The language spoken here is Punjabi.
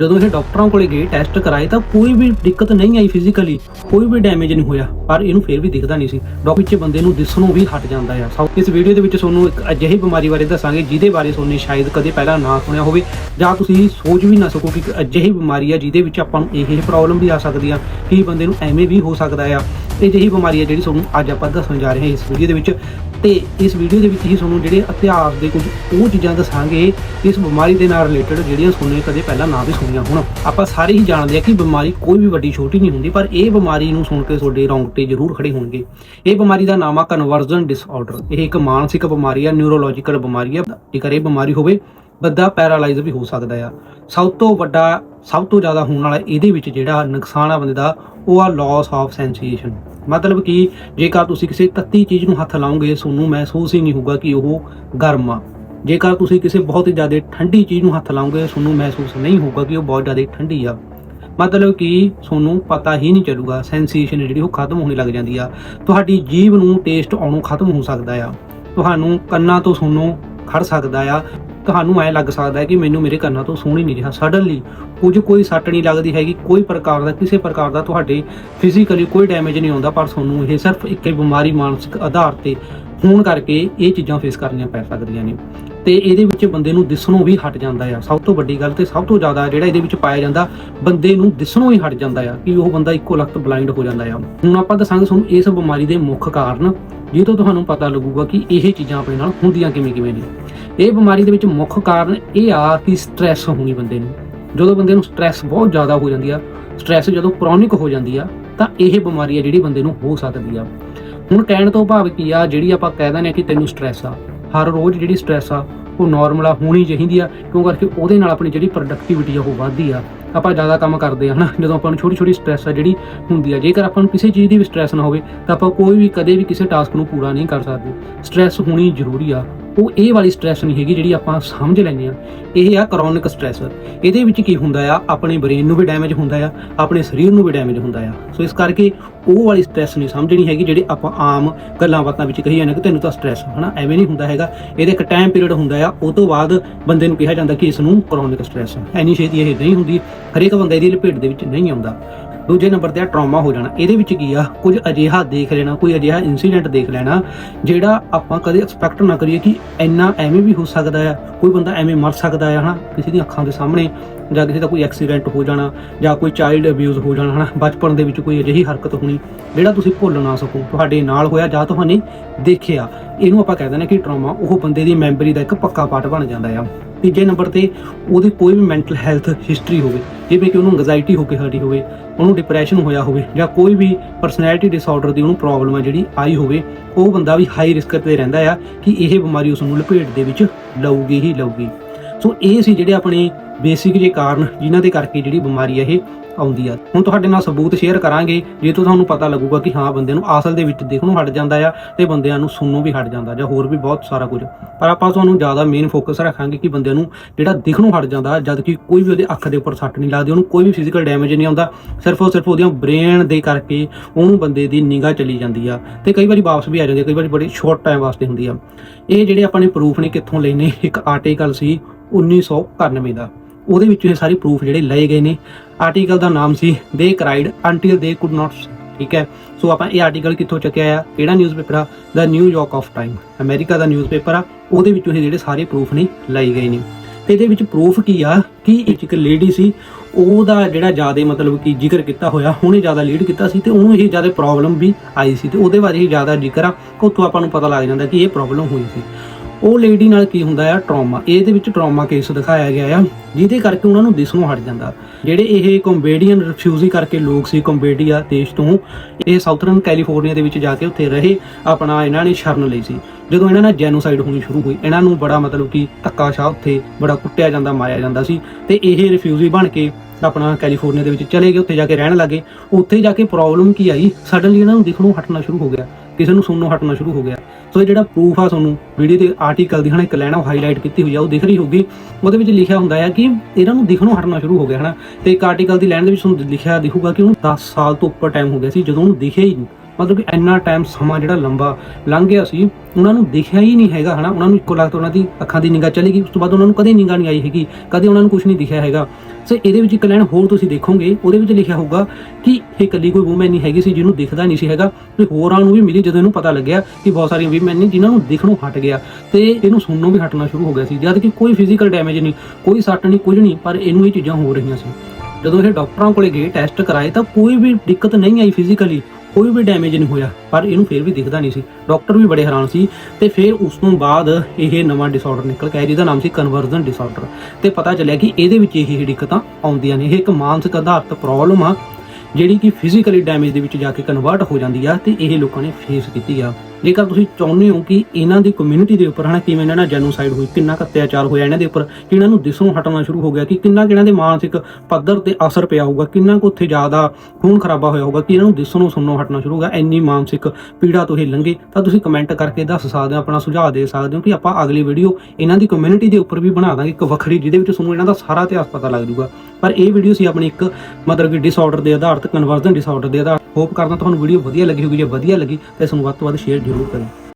ਜਦੋਂ ਇਹ ਡਾਕਟਰਾਂ ਕੋਲੇ ਗਏ ਟੈਸਟ ਕਰਾਏ, ਤਾਂ ਕੋਈ ਵੀ ਦਿੱਕਤ ਨਹੀਂ ਆਈ ਫਿਜ਼ੀਕਲੀ ਕੋਈ ਵੀ ਡੈਮੇਜ ਨਹੀਂ ਹੋਇਆ, ਪਰ ਇਹਨੂੰ ਫਿਰ ਵੀ ਦਿਖਦਾ ਨਹੀਂ ਸੀ। ਡਾਕਟਰ ਵਿੱਚ ਬੰਦੇ ਨੂੰ ਦਿਸਣੋਂ ਵੀ ਹਟ ਜਾਂਦਾ ਆ। ਸੋ ਇਸ ਵੀਡੀਓ ਦੇ ਵਿੱਚ ਤੁਹਾਨੂੰ ਇੱਕ ਅਜਿਹੀ ਬਿਮਾਰੀ ਬਾਰੇ ਦੱਸਾਂਗੇ, ਜਿਹਦੇ ਬਾਰੇ ਤੁਹਾਨੂੰ ਸ਼ਾਇਦ ਕਦੇ ਪਹਿਲਾਂ ਨਾ ਸੁਣਿਆ ਹੋਵੇ, ਜਾਂ ਤੁਸੀਂ ਸੋਚ ਵੀ ਨਾ ਸਕੋ ਕਿ ਇੱਕ ਅਜਿਹੀ ਬਿਮਾਰੀ ਆ, ਜਿਹਦੇ ਵਿੱਚ ਆਪਾਂ ਨੂੰ ਇਹ ਪ੍ਰੋਬਲਮ ਵੀ ਆ ਸਕਦੀ ਆ, ਕਿ ਬੰਦੇ ਨੂੰ ਐਵੇਂ ਵੀ ਹੋ ਸਕਦਾ ਆ। ਇਹ ਜਿਹੀ ਬਿਮਾਰੀ ਆ ਜਿਹੜੀ ਤੁਹਾਨੂੰ ਅੱਜ ਆਪਾਂ ਦੱਸਣ ਜਾ ਰਹੇ ਹਾਂ ਇਸ ਵੀਡੀਓ ਦੇ ਵਿੱਚ। ਤੇ ਇਸ ਵੀਡੀਓ ਦੇ ਵਿੱਚ ਹੀ ਤੁਹਾਨੂੰ ਜਿਹੜੇ ਇਤਿਹਾਸ ਦੇ ਕੁਝ ਉਹ ਚੀਜ਼ਾਂ ਦੱਸਾਂਗੇ ਇਸ ਬਿਮਾਰੀ ਦੇ ਨਾਲ ਰਿਲੇਟਡ ਜਿਹੜੀਆਂ ਤੁਹਾਨੂੰ ਕਦੇ ਪਹਿਲਾਂ ਨਾ ਵੀ ਸੁਣੀਆਂ ਹੋਣ। ਆਪਾਂ ਸਾਰੇ ਹੀ ਜਾਣਦੇ ਆ ਕਿ ਬਿਮਾਰੀ ਕੋਈ ਵੀ ਵੱਡੀ ਛੋਟੀ ਨਹੀਂ ਹੁੰਦੀ, ਪਰ ਇਹ ਬਿਮਾਰੀ ਨੂੰ ਸੁਣ ਕੇ ਤੁਹਾਡੇ ਰੌਂਗਟੇ ਜ਼ਰੂਰ ਖੜੇ ਹੋਣਗੇ। ਇਹ ਬਿਮਾਰੀ ਦਾ ਨਾਮ ਆ ਕਨਵਰਜਨ ਡਿਸਆਰਡਰ ਇਹ ਇੱਕ ਮਾਨਸਿਕ ਬਿਮਾਰੀ ਆ ਨਿਊਰੋਲੋਜੀਕਲ ਬਿਮਾਰੀ ਆ। ਜੇਕਰ ਇਹ ਬਿਮਾਰੀ ਹੋਵੇ, ਬੰਦਾ ਪੈਰਾਲਾਈਜ਼ ਵੀ ਹੋ ਸਕਦਾ ਆ। ਸਭ ਤੋਂ ਵੱਡਾ, ਸਭ ਤੋਂ ਜ਼ਿਆਦਾ ਹੋਣ ਵਾਲਾ ਇਹਦੇ ਵਿੱਚ ਜਿਹੜਾ ਨੁਕਸਾਨ ਆ ਬੰਦੇ ਦਾ, ਉਹ ਆ ਲਾਸ ਆਫ ਸੈਂਸੇਸ਼ਨ ਮਤਲਬ ਕਿ ਜੇਕਰ ਤੁਸੀਂ ਕਿਸੇ ਤੱਤੀ ਚੀਜ਼ ਨੂੰ ਹੱਥ ਲਾਓਗੇ, ਤੁਹਾਨੂੰ ਮਹਿਸੂਸ ਹੀ ਨਹੀਂ ਹੋਊਗਾ ਕਿ ਉਹ ਗਰਮ ਆ। ਜੇਕਰ ਤੁਸੀਂ ਕਿਸੇ ਬਹੁਤ ਹੀ ਜ਼ਿਆਦਾ ਠੰਡੀ ਚੀਜ਼ ਨੂੰ ਹੱਥ ਲਾਓਗੇ, ਤੁਹਾਨੂੰ ਮਹਿਸੂਸ ਨਹੀਂ ਹੋਊਗਾ ਕਿ ਉਹ ਬਹੁਤ ਜ਼ਿਆਦਾ ਠੰਡੀ ਆ। ਮਤਲਬ ਕਿ ਤੁਹਾਨੂੰ ਪਤਾ ਹੀ ਨਹੀਂ ਚੱਲੂਗਾ ਸੈਂਸੇਸ਼ਨ ਜਿਹੜੀ ਉਹ ਖਤਮ ਹੋਣੀ ਲੱਗ ਜਾਂਦੀ ਆ। ਤੁਹਾਡੀ ਜੀਭ ਨੂੰ ਟੇਸਟ ਆਉਣੋਂ ਖਤਮ ਹੋ ਸਕਦਾ ਆ। ਤੁਹਾਨੂੰ ਕੰਨਾਂ ਤੋਂ ਸੁਣਨੋਂ ਖੜ ਸਕਦਾ ਆ। ਤੁਹਾਨੂੰ ਐ ਲੱਗ ਸਕਦਾ ਹੈ ਕਿ ਮੈਨੂੰ ਮੇਰੇ ਕੰਨਾਂ ਤੋਂ ਸੁਣ ਹੀ ਨਹੀਂ ਰਿਹਾ। ਸਡਨਲੀ ਕੁਝ ਕੋਈ ਸੱਟ ਨਹੀਂ ਲੱਗਦੀ ਹੈਗੀ, ਕੋਈ ਪ੍ਰਕਾਰ ਦਾ, ਕਿਸੇ ਪ੍ਰਕਾਰ ਦਾ ਤੁਹਾਡੇ ਫਿਜ਼ੀਕਲੀ ਕੋਈ ਡੈਮੇਜ ਨਹੀਂ ਆਉਂਦਾ ਪਰ ਤੁਹਾਨੂੰ ਇਹ ਸਿਰਫ ਇੱਕ ਬਿਮਾਰੀ ਮਾਨਸਿਕ ਆਧਾਰ ਤੇ ਹੋਣ ਕਰਕੇ ਇਹ ਚੀਜ਼ਾਂ ਫੇਸ ਕਰਨੀਆਂ ਪੈ ਸਕਦੀਆਂ ਨੇ। ਤੇ ਇਹਦੇ ਵਿੱਚ ਬੰਦੇ ਨੂੰ ਦਿਸਣੋਂ ਵੀ ਹਟ ਜਾਂਦਾ ਆ। ਸਭ ਤੋਂ ਵੱਡੀ ਗੱਲ ਤੇ ਸਭ ਤੋਂ ਜ਼ਿਆਦਾ ਜਿਹੜਾ ਇਹਦੇ ਵਿੱਚ ਪਾਇਆ ਜਾਂਦਾ, ਬੰਦੇ ਨੂੰ ਦਿਸਣੋਂ ਹੀ ਹਟ ਜਾਂਦਾ ਆ ਕਿ ਉਹ ਬੰਦਾ ਇੱਕੋ ਲਖਤ ਬਲਾਈਂਡ ਹੋ ਜਾਂਦਾ ਆ। ਹੁਣ ਆਪਾਂ ਦੱਸਾਂਗੇ ਤੁਹਾਨੂੰ ਇਸ ਬਿਮਾਰੀ ਦੇ ਮੁੱਖ ਕਾਰਨ ਜਿਹ ਤੋਂ ਤੁਹਾਨੂੰ ਪਤਾ ਲੱਗੂਗਾ ਕਿ ਇਹ ਚੀਜ਼ਾਂ ਆਪਣੇ ਨਾਲ ਹੁੰਦੀਆਂ ਕਿਵੇਂ ਕਿਵੇਂ ਨੇ। ਇਹ ਬਿਮਾਰੀ ਦੇ ਵਿੱਚ ਮੁੱਖ ਕਾਰਨ ਇਹ ਆ ਕਿ ਸਟ੍ਰੈਸ ਹੋਣੀ ਬੰਦੇ ਨੂੰ। ਜਦੋਂ ਬੰਦੇ ਨੂੰ ਸਟ੍ਰੈਸ ਬਹੁਤ ਜ਼ਿਆਦਾ ਹੋ ਜਾਂਦੀ ਆ ਸਟ੍ਰੈਸ ਜਦੋਂ ਕ੍ਰੋਨਿਕ ਹੋ ਜਾਂਦੀ ਆ, ਤਾਂ ਇਹ ਬਿਮਾਰੀ ਆ ਜਿਹੜੀ ਬੰਦੇ ਨੂੰ ਹੋ ਸਕਦੀ ਆ। ਹੁਣ ਕਹਿਣ ਤੋਂ ਭਾਵ ਕੀ ਆ, ਜਿਹੜੀ ਆਪਾਂ ਕਹਿ ਦਿੰਦੇ ਆ ਕਿ ਤੈਨੂੰ ਸਟ੍ਰੈਸ ਆ। ਹਰ ਰੋਜ਼ ਜਿਹੜੀ ਸਟ੍ਰੈਸ ਆ, ਉਹ ਨਾਰਮਲ ਆ, ਹੋਣੀ ਚਾਹੀਦੀ ਆ, ਕਿਉਂ ਕਰਕੇ ਉਹਦੇ ਨਾਲ ਆਪਣੀ ਜਿਹੜੀ ਪ੍ਰੋਡਕਟਿਵਿਟੀ ਆ, ਉਹ ਵੱਧਦੀ ਆ। ਆਪਾਂ ਜ਼ਿਆਦਾ ਕੰਮ ਕਰਦੇ ਆ, ਹਨਾ? ਜਦੋਂ ਆਪਾਂ ਨੂੰ ਛੋਟੀ ਛੋਟੀ ਸਟ੍ਰੈਸ ਆ ਜਿਹੜੀ ਹੁੰਦੀ ਆ, ਜੇਕਰ ਆਪਾਂ ਨੂੰ ਕਿਸੇ ਚੀਜ਼ ਦੀ ਵੀ ਸਟ੍ਰੈਸ ਨਾ ਹੋਵੇ, ਤਾਂ ਆਪਾਂ ਕੋਈ ਵੀ ਕਦੇ ਵੀ ਕਿਸੇ ਟਾਸਕ ਨੂੰ ਪੂਰਾ ਨਹੀਂ ਕਰ ਸਕਦੇ। ਸਟ੍ਰੈਸ ਹੋਣੀ ਜ਼ਰੂਰੀ ਆ। ਉਹ ਇਹ ਵਾਲੀ ਸਟ੍ਰੈਸ ਨਹੀਂ ਹੈਗੀ ਜਿਹੜੀ ਆਪਾਂ ਸਮਝ ਲੈਂਦੇ ਆ ਇਹ ਆ ਕਰੋਨਿਕ ਸਟ੍ਰੈਸ ਇਹਦੇ ਵਿੱਚ ਕੀ ਹੁੰਦਾ ਆ? ਆਪਣੇ ਬ੍ਰੇਨ ਨੂੰ ਵੀ ਡੈਮੇਜ ਹੁੰਦਾ ਆ, ਆਪਣੇ ਸਰੀਰ ਨੂੰ ਵੀ ਡੈਮੇਜ ਹੁੰਦਾ ਆ। ਸੋ ਇਸ ਕਰਕੇ ਉਹ ਵਾਲੀ ਸਟ੍ਰੈਸ ਨਹੀਂ ਸਮਝਣੀ ਹੈਗੀ ਜਿਹੜੇ ਆਪਾਂ ਆਮ ਗੱਲਾਂ ਬਾਤਾਂ ਵਿੱਚ ਕਹੀ ਜਾਂਦੇ ਕਿ ਤੈਨੂੰ ਤਾਂ ਸਟ੍ਰੈਸ ਹਨਾ? ਐਵੇਂ ਨਹੀਂ ਹੁੰਦਾ ਹੈਗਾ। ਇਹਦੇ ਇੱਕ ਟਾਈਮ ਪੀਰੀਅਡ ਹੁੰਦਾ ਆ। ਉਹ ਤੋਂ ਬਾਅਦ ਬੰਦੇ ਨੂੰ ਕਿਹਾ ਜਾਂਦਾ ਕਿ ਇਸ ਨੂੰ ਕਰੋਨਿਕ ਸਟ੍ਰੈਸ ਐਨੀ ਛੇਤੀ ਇਹ ਨਹੀਂ ਹੁੰਦੀ। ਹਰੇਕ ਬੰਦਾ ਇਹਦੀ ਲਪੇਟ ਦੇ ਵਿੱਚ ਨਹੀਂ ਆਉਂਦਾ। ਦੂਜੇ ਨੰਬਰ ਤੇ ਆ ਟਰਾਮਾ ਹੋ ਜਾਣਾ। ਇਹਦੇ ਵਿੱਚ ਕੀ ਆ? ਕੁਝ ਅਜਿਹਾ ਦੇਖ ਲੈਣਾ, ਕੋਈ ਅਜਿਹਾ ਇਨਸੀਡੈਂਟ ਦੇਖ ਲੈਣਾ, ਜਿਹੜਾ ਆਪਾਂ ਕਦੇ ਐਕਸਪੈਕਟ ਨਾ ਕਰੀਏ ਕਿ ਇੰਨਾ ਐਵੇਂ ਵੀ ਹੋ ਸਕਦਾ ਆ। ਕੋਈ ਬੰਦਾ ਐਵੇਂ ਮਰ ਸਕਦਾ ਆ, ਹਨਾ? ਕਿਸੇ ਦੀਆਂ ਅੱਖਾਂ ਦੇ ਸਾਹਮਣੇ, ਜਾਂ ਕਿਸੇ ਦਾ ਕੋਈ ਐਕਸੀਡੈਂਟ ਹੋ ਜਾਣਾ, ਜਾਂ ਕੋਈ ਚਾਈਲਡ ਅਬਿਊਜ਼ ਹੋ ਜਾਣਾ, ਹਨਾ? ਬਚਪਨ ਦੇ ਵਿੱਚ ਕੋਈ ਅਜਿਹੀ ਹਰਕਤ ਹੋਣੀ, ਜਿਹੜਾ ਤੁਸੀਂ ਭੁੱਲ ਨਾ ਸਕੋ। ਤੁਹਾਡੇ ਨਾਲ ਹੋਇਆ ਜਾਂ ਤੁਹਾਨੂੰ ਦੇਖਿਆ, ਇਹਨੂੰ ਆਪਾਂ ਕਹਿ ਦਿੰਦੇ ਹਾਂ ਕਿ ਟਰਾਮਾ ਉਹ ਬੰਦੇ ਦੀ ਮੈਮਰੀ ਦਾ ਇੱਕ ਪੱਕਾ ਪਾਰਟ ਬਣ ਜਾਂਦਾ ਆ। ਤੀਜੇ ਨੰਬਰ ਤੇ, ਉਹਦੀ ਕੋਈ ਵੀ ਮੈਂਟਲ ਹੈਲਥ ਹਿਸਟਰੀ ਹੋਵੇ, ਜਿਵੇਂ ਕਿ ਉਹਨੂੰ ਐਂਗਜ਼ਾਇਟੀ ਹੋ ਕੇ ਹਟੀ ਹੋਵੇ ਉਹਨੂੰ ਡਿਪਰੈਸ਼ਨ ਹੋਇਆ ਹੋਵੇ ਜਾਂ ਕੋਈ ਵੀ ਪਰਸਨੈਲਿਟੀ ਡਿਸਆਰਡਰ ਦੀ ਉਹਨੂੰ ਪ੍ਰੋਬਲਮ ਹੈ ਜਿਹੜੀ ਆਈ ਹੋਵੇ, ਉਹ ਬੰਦਾ ਵੀ ਹਾਈ ਰਿਸਕ ਤੇ ਰਹਿੰਦਾ ਆ ਕਿ ਇਹ ਬਿਮਾਰੀ ਉਸ ਨੂੰ ਲਪੇਟ ਦੇ ਵਿੱਚ ਲਊਗੀ ਹੀ ਲਊਗੀ। ਸੋ ਇਹ ਸੀ ਜਿਹੜੇ ਆਪਣੇ ਬੇਸਿਕ ਜੇ ਕਾਰਨ ਜਿਨ੍ਹਾਂ ਦੇ ਕਰਕੇ ਜਿਹੜੀ ਬਿਮਾਰੀ ਹੈ ਇਹ ਆਉਂਦੀ ਆ। ਹੁਣ ਤੁਹਾਡੇ ਨਾਲ ਸਬੂਤ ਸ਼ੇਅਰ ਕਰਾਂਗੇ, ਜੇ ਤੋਂ ਤੁਹਾਨੂੰ ਪਤਾ ਲੱਗੂਗਾ ਕਿ ਹਾਂ ਬੰਦੇ ਨੂੰ ਅਸਲ ਦੇ ਵਿੱਚ ਦੇਖਣੋਂ ਹਟ ਜਾਂਦਾ ਆ ਤੇ ਬੰਦਿਆਂ ਨੂੰ ਸੁਣਨੋਂ ਵੀ ਹਟ ਜਾਂਦਾ ਜਾਂ ਹੋਰ ਵੀ ਬਹੁਤ ਸਾਰਾ ਕੁਝ। ਪਰ ਆਪਾਂ ਤੁਹਾਨੂੰ ਜ਼ਿਆਦਾ ਮੇਨ ਫੋਕਸ ਰੱਖਾਂਗੇ ਕਿ ਬੰਦਿਆਂ ਨੂੰ ਜਿਹੜਾ ਦਿਖਣੋਂ ਹਟ ਜਾਂਦਾ ਜਦ ਕਿ ਕੋਈ ਵੀ ਉਹਦੇ ਅੱਖ ਦੇ ਉੱਪਰ ਸੱਟ ਨਹੀਂ ਲੱਗਦੀ, ਉਹਨੂੰ ਕੋਈ ਵੀ ਫਿਜ਼ੀਕਲ ਡੈਮੇਜ ਨਹੀਂ ਆਉਂਦਾ, ਸਿਰਫ ਉਹ ਸਿਰਫ ਉਹਦੀਆਂ ਬ੍ਰੇਨ ਦੇ ਕਰਕੇ ਉਹਨੂੰ ਬੰਦੇ ਦੀ ਨਿਗਾਹ ਚਲੀ ਜਾਂਦੀ ਆ ਤੇ ਕਈ ਵਾਰੀ ਵਾਪਸ ਵੀ ਆ ਜਾਂਦੀ ਆ, ਕਈ ਵਾਰੀ ਬੜੇ ਸ਼ਾਰਟ ਟਾਈਮ ਵਾਸਤੇ ਹੁੰਦੀ ਆ। ਇਹ ਜਿਹੜੇ ਆਪਾਂ ਨੇ ਪ੍ਰੂਫ ਨੇ ਕਿੱਥੋਂ ਲੈਨੇ ਇੱਕ ਆਰਟੀਕਲ ਸੀ 1991 ਦਾ। ਉਹਦੇ ਵਿੱਚੋਂ ਇਹ ਸਾਰੇ ਪ੍ਰੂਫ ਜਿਹੜੇ ਲਏ ਗਏ ਨੇ। ਆਰਟੀਕਲ ਦਾ ਨਾਮ ਸੀ ਦੇ ਕਰਾਈਡ ਅੰਟਿਲ ਦੇ ਕੁਡ ਨਾਟ ਠੀਕ ਹੈ? ਸੋ ਆਪਾਂ ਇਹ ਆਰਟੀਕਲ ਕਿੱਥੋਂ ਚੱਕਿਆ ਆ? ਕਿਹੜਾ ਨਿਊਜ਼ਪੇਪਰ ਆ? ਦਾ New York of time America the newspaper ਆ। ਉਹਦੇ ਵਿੱਚੋਂ ਇਹ ਜਿਹੜੇ ਸਾਰੇ ਪ੍ਰੂਫ ਨੇ ਲਏ ਗਏ ਨੇ। ਤੇ ਇਹਦੇ ਵਿੱਚ ਪ੍ਰੂਫ ਕੀ ਆ? ਕਿ ਇੱਕ ਲੇਡੀ ਸੀ, ਉਹਦਾ ਜਿਹੜਾ ਜ਼ਿਆਦਾ ਮਤਲਬ ਕਿ ਜ਼ਿਕਰ ਕੀਤਾ ਹੋਇਆ, ਉਹਨੇ ਜ਼ਿਆਦਾ ਲੀਡ ਕੀਤਾ ਸੀ ਤੇ ਉਹਨੂੰ ਇਹ ਜ਼ਿਆਦਾ ਪ੍ਰੋਬਲਮ ਵੀ ਆਈ ਸੀ ਤੇ ਉਹਦੇ ਬਾਰੇ ਹੀ ਜ਼ਿਆਦਾ ਜ਼ਿਕਰ ਆ। ਉੱਥੋਂ ਆਪਾਂ ਨੂੰ ਪਤਾ ਲੱਗ ਜਾਂਦਾ ਕਿ ਇਹ ਪ੍ਰੋਬਲਮ ਹੋਈ ਸੀ। ਉਹ ਲੇਡੀ ਨਾਲ ਕੀ ਹੁੰਦਾ ਆ? ਟਰਾਮਾ ਇਹਦੇ ਵਿੱਚ ਟਰਾਮਾ ਕੇਸ ਦਿਖਾਇਆ ਗਿਆ ਆ, ਜਿਹਦੇ ਕਰਕੇ ਉਹਨਾਂ ਨੂੰ ਦਿਸਣੋਂ ਹਟ ਜਾਂਦਾ। ਜਿਹੜੇ ਇਹ ਕੰਬੇਡੀਅਨ ਰਿਫਿਊਜੀ ਕਰਕੇ ਲੋਕ ਸੀ ਕੰਬੇਡੀਆ ਦੇਸ਼ ਤੋਂ, ਇਹ ਸਾਊਥਰਨ ਕੈਲੀਫੋਰਨੀਆ ਦੇ ਵਿੱਚ ਜਾ ਕੇ ਉੱਥੇ ਰਹੇ, ਆਪਣਾ ਇਹਨਾਂ ਨੇ ਸ਼ਰਨ ਲਈ ਸੀ। ਜਦੋਂ ਇਹਨਾਂ ਨਾਲ ਜੈਨੋਸਾਈਡ ਹੋਣੀ ਸ਼ੁਰੂ ਹੋਈ, ਇਹਨਾਂ ਨੂੰ ਬੜਾ ਮਤਲਬ ਕਿ ਧੱਕਾ ਸ਼ਾਹ ਉੱਥੇ ਬੜਾ ਕੁੱਟਿਆ ਜਾਂਦਾ, ਮਾਰਿਆ ਜਾਂਦਾ ਸੀ। ਤੇ ਇਹ ਰਿਫਿਊਜੀ ਬਣ ਕੇ ਆਪਣਾ ਕੈਲੀਫੋਰਨੀਆ ਦੇ ਵਿੱਚ ਚਲੇ ਗਏ, ਉੱਥੇ ਜਾ ਕੇ ਰਹਿਣ ਲੱਗੇ। ਉੱਥੇ ਜਾ ਕੇ ਪ੍ਰੋਬਲਮ ਕੀ ਆਈ? ਸਡਨਲੀ ਇਹਨਾਂ ਨੂੰ ਦਿਖਣੋਂ ਹਟਣਾ ਸ਼ੁਰੂ ਹੋ ਗਿਆ। ਕਿਸੇ ਨੂੰ ਸੁਣਨੋਂ ਹਟਣਾ ਸ਼ੁਰੂ ਹੋ ਗਿਆ। ਸੋ ਇਹ ਜਿਹੜਾ ਪ੍ਰੂਫ ਆ ਤੁਹਾਨੂੰ ਵੀਡੀਓ ਦੇ ਆਰਟੀਕਲ ਦੀ ਹਨਾ, ਇੱਕ ਲਾਈਨ ਹਾਈਲਾਈਟ ਕੀਤੀ ਹੋਈ ਆ, ਉਹ ਦਿਖ ਰਹੀ ਹੋਊਗੀ। ਉਹਦੇ ਵਿੱਚ ਲਿਖਿਆ ਹੁੰਦਾ ਹੈ ਕਿ ਇਹਨਾਂ ਨੂੰ ਦਿਖਣੋਂ ਹਟਣਾ ਸ਼ੁਰੂ ਹੋ ਗਿਆ ਹਨਾ। ਤੇ ਇੱਕ ਆਰਟੀਕਲ ਦੀ ਲਾਈਨ ਦੇ ਵਿੱਚ ਤੁਹਾਨੂੰ ਲਿਖਿਆ ਦਿਖੂਗਾ ਕਿ ਉਹਨੂੰ 10 ਸਾਲ ਤੋਂ ਉੱਪਰ ਟਾਈਮ ਹੋ ਗਿਆ ਸੀ, ਜਦੋਂ ਉਹਨੂੰ ਦਿਖਿਆ ਹੀ ਨਹੀਂ। ਮਤਲਬ ਕਿ ਇੰਨਾ ਟਾਈਮ ਸਮਾਂ ਜਿਹੜਾ ਲੰਬਾ ਲੰਘ ਗਿਆ ਸੀ, ਉਹਨਾਂ ਨੂੰ ਦਿਖਿਆ ਹੀ ਨਹੀਂ ਹੈਗਾ, ਹਨਾ? ਉਹਨਾਂ ਨੂੰ ਇੱਕੋ ਲੱਖ ਲੱਗਦਾ ਉਹਨਾਂ ਦੀ ਅੱਖਾਂ ਦੀ ਨਿਗਾਹ ਚਲੀ ਗਈ, ਉਸ ਤੋਂ ਬਾਅਦ ਉਹਨਾਂ ਨੂੰ ਕਦੇ ਨਿਗਾਹ ਨਹੀਂ ਆਈ ਹੈਗੀ, ਕਦੇ ਉਹਨਾਂ ਨੂੰ ਕੁਝ ਨਹੀਂ ਦਿਖਿਆ ਹੈਗਾ। ਸੋ ਇਹਦੇ ਵਿੱਚ ਇੱਕ ਲਾਈਨ ਹੋਰ ਤੁਸੀਂ ਦੇਖੋਗੇ, ਉਹਦੇ ਵਿੱਚ ਲਿਖਿਆ ਹੋਊਗਾ ਕਿ ਇਹ ਇਕੱਲੀ ਕੋਈ ਵੂਮਨ ਨਹੀਂ ਹੈਗੀ ਸੀ, ਜਿਹਨੂੰ ਦਿਖਦਾ ਨਹੀਂ ਸੀ ਹੈਗਾ, ਤੇ ਹੋਰਾਂ ਨੂੰ ਵੀ ਮਿਲੀ ਜਦੋਂ ਇਹਨੂੰ ਪਤਾ ਲੱਗਿਆ ਕਿ ਬਹੁਤ ਸਾਰੀਆਂ ਵੀਮਨ ਨੇ ਜਿਨ੍ਹਾਂ ਨੂੰ ਦਿਖਣੋਂ ਹਟ ਗਿਆ। ਤੇ ਇਹਨੂੰ ਸੁਣਨੋਂ ਵੀ ਹਟਣਾ ਸ਼ੁਰੂ ਹੋ ਗਿਆ ਸੀ, ਜਦ ਕਿ ਕੋਈ ਫਿਜ਼ੀਕਲ ਡੈਮੇਜ ਨਹੀਂ, ਕੋਈ ਸੱਟ ਨਹੀਂ, ਕੁਝ ਨਹੀਂ, ਪਰ ਇਹਨੂੰ ਇਹ ਚੀਜ਼ਾਂ ਹੋ ਰਹੀਆਂ ਸੀ। ਜਦੋਂ ਇਹ ਡਾਕਟਰਾਂ ਕੋਲੇ ਗਏ ਟੈਸਟ ਕਰਾਏ, ਤਾਂ ਕੋਈ ਵੀ ਦਿੱਕਤ ਨਹੀਂ ਆਈ ਫਿਜ਼ੀਕਲੀ ਕੋਈ ਵੀ ਡੈਮੇਜ ਨਹੀਂ ਹੋਇਆ, ਪਰ ਇਹਨੂੰ ਫਿਰ ਵੀ ਦਿਖਦਾ ਨਹੀਂ ਸੀ। ਡਾਕਟਰ ਵੀ ਬੜੇ ਹੈਰਾਨ ਸੀ ਤੇ ਫਿਰ ਉਸ ਤੋਂ ਬਾਅਦ ਇਹ ਨਵਾਂ ਡਿਸਆਰਡਰ ਨਿਕਲ ਕੇ ਆਇਆ ਜਿਹਦਾ ਨਾਮ ਸੀ ਕਨਵਰਜਨ ਡਿਸਆਰਡਰ ਤੇ ਪਤਾ ਚੱਲਿਆ ਕਿ ਇਹਦੇ ਵਿੱਚ ਇਹ ਦਿੱਕਤਾਂ ਆਉਂਦੀਆਂ ਨੇ। ਇਹ ਇੱਕ ਮਾਨਸਿਕ ਆਧਾਰਿਤ ਪ੍ਰੋਬਲਮ ਆ, ਜਿਹੜੀ ਕਿ ਫਿਜ਼ੀਕਲੀ ਡੈਮੇਜ ਦੇ ਵਿੱਚ ਜਾ ਕੇ ਕਨਵਰਟ ਹੋ ਜਾਂਦੀ ਆ ਤੇ ਇਹ ਲੋਕਾਂ ਨੇ ਫੇਸ ਕੀਤੀ ਆ। ਜੇਕਰ ਤੁਸੀਂ ਚਾਹੁੰਦੇ ਹੋ ਕਿ ਇਹਨਾਂ ਦੀ ਕਮਿਊਨਿਟੀ ਦੇ ਉੱਪਰ ਹਨਾ, ਕਿਵੇਂ ਇਹਨਾਂ ਨਾਲ ਜੈਨੋਸਾਈਡ ਹੋਈ, ਕਿੰਨਾ ਕੁ ਅਤਿਆਚਾਰ ਹੋਇਆ ਇਹਨਾਂ ਦੇ ਉੱਪਰ, ਕਿ ਇਹਨਾਂ ਨੂੰ ਦਿਸੋਂ ਹਟਣਾ ਸ਼ੁਰੂ ਹੋ ਗਿਆ, ਕਿ ਕਿੰਨਾ ਕੁ ਇਹਨਾਂ ਦੇ ਮਾਨਸਿਕ ਪੱਧਰ ਤੇ ਅਸਰ ਪਿਆ ਹੋਊਗਾ, ਕਿੰਨਾ ਕੁ ਉੱਥੇ ਜ਼ਿਆਦਾ ਖੂਨ ਖਰਾਬਾ ਹੋਇਆ ਹੋਊਗਾ, ਕਿ ਇਹਨਾਂ ਨੂੰ ਦਿਸਣੋਂ ਸੁਣਨੋਂ ਹਟਣਾ ਸ਼ੁਰੂ ਹੋ ਇੰਨੀ ਮਾਨਸਿਕ ਪੀੜਾ ਤੋਂ ਇਹ ਲੰਘੇ। ਤਾਂ ਤੁਸੀਂ ਕਮੈਂਟ ਕਰਕੇ ਦੱਸ ਸਕਦੇ ਹੋ, ਆਪਣਾ ਸੁਝਾਅ ਦੇ ਸਕਦੇ ਹੋ ਕਿ ਆਪਾਂ ਅਗਲੀ ਵੀਡੀਓ ਇਹਨਾਂ ਦੀ ਕਮਿਊਨਿਟੀ ਦੇ ਉੱਪਰ ਵੀ ਬਣਾ ਦਾਂਗੇ, ਇੱਕ ਵੱਖਰੀ ਜਿਹਦੇ ਵਿੱਚ ਤੁਹਾਨੂੰ ਇਹਨਾਂ ਦਾ ਸਾਰਾ ਇਤਿਹਾਸ ਪਤਾ ਲੱਗ ਜਾਊਗਾ। ਪਰ ਇਹ ਵੀਡੀਓ ਸੀ ਆਪਣੀ ਇੱਕ ਮਤਲਬ ਕਿ ਡਿਸਆਰਡਰ ਦੇ ਆਧਾਰ ਤੇ ਕਨਵਰਜਨ ਡਿਸਆਰਡਰ ਦੇ ਆਧਾਰ ਹੋਪ ਕਰਦਾ ਤੁਹਾਨੂੰ ਵੀਡੀਓ ਵਧੀਆ ਲੱਗੀ ਹੋਊਗੀ। ਜੇ ਵਧੀਆ ਲੱਗੀ, ਤਾਂ ਇਸ ਨੂੰ ਵੱਧ ਤੋਂ ਵੱਧ ਸ਼ੇਅਰ ਜ਼ਰੂਰ ਕਰਿਓ।